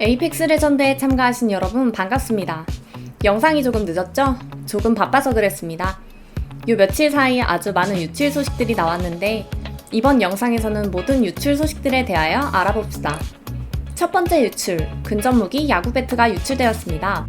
에이펙스 레전드에 참가하신 여러분 반갑습니다. 영상이 조금 늦었죠? 조금 바빠서 그랬습니다. 요 며칠 사이 아주 많은 유출 소식들이 나왔는데 이번 영상에서는 모든 유출 소식들에 대하여 알아봅시다. 첫 번째 유출, 근접 무기 야구 배트가 유출되었습니다.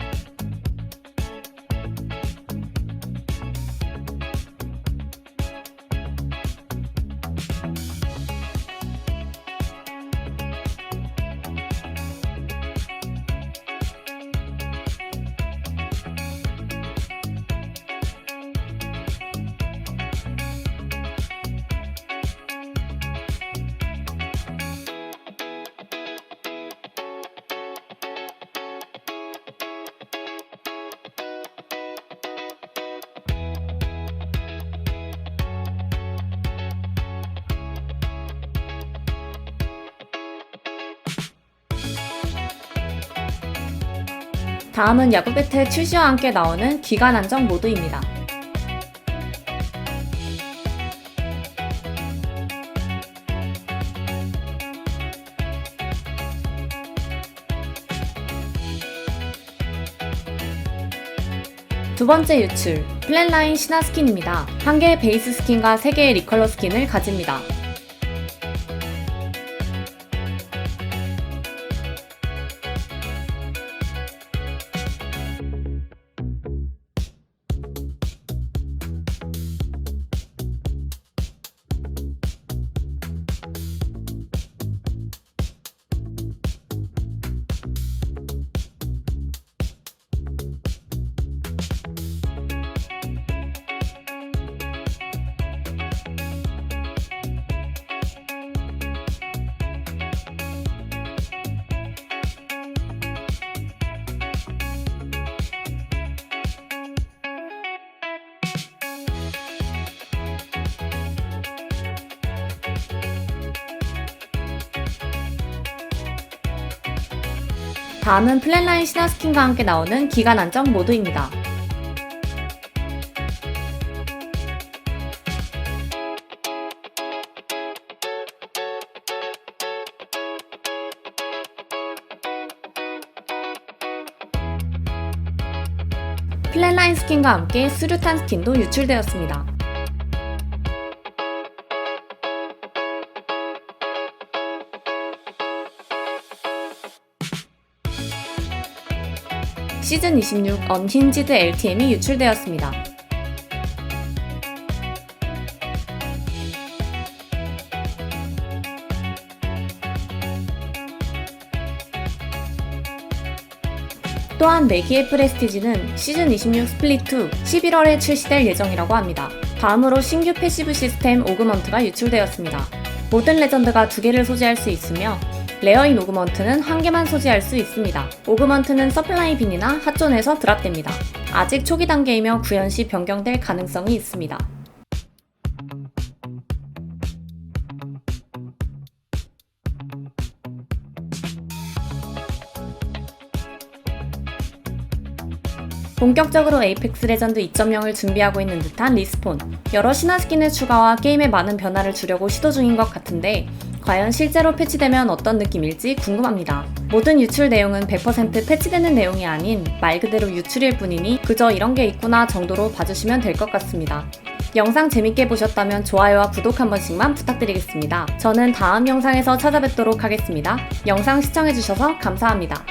다음은 야구 배트 출시와 함께 나오는 기간 안정 모드입니다. 두 번째 유출, 플랫라인 신화 스킨입니다. 한 개의 베이스 스킨과 세 개의 리컬러 스킨을 가집니다. 다음은 플랫라인 신화 스킨과 함께 나오는 기간 안정 모드입니다. 플랫라인 스킨과 함께 수류탄 스킨도 유출되었습니다. 시즌 26 언힌지드 LTM이 유출되었습니다. 또한 매기의 프레스티지는 시즌 26 스플릿 2 11월에 출시될 예정이라고 합니다. 다음으로 신규 패시브 시스템 오그먼트가 유출되었습니다. 모든 레전드가 두 개를 소지할 수 있으며 레어인 오그먼트는 한 개만 소지할 수 있습니다. 오그먼트는 서플라이 빈이나 핫존에서 드랍됩니다. 아직 초기 단계이며 구현 시 변경될 가능성이 있습니다. 본격적으로 에이펙스 레전드 2.0을 준비하고 있는 듯한 리스폰. 여러 신화 스킨의 추가와 게임에 많은 변화를 주려고 시도 중인 것 같은데 과연 실제로 패치되면 어떤 느낌일지 궁금합니다. 모든 유출 내용은 100% 패치되는 내용이 아닌 말 그대로 유출일 뿐이니 그저 이런 게 있구나 정도로 봐주시면 될 것 같습니다. 영상 재밌게 보셨다면 좋아요와 구독 한 번씩만 부탁드리겠습니다. 저는 다음 영상에서 찾아뵙도록 하겠습니다. 영상 시청해주셔서 감사합니다.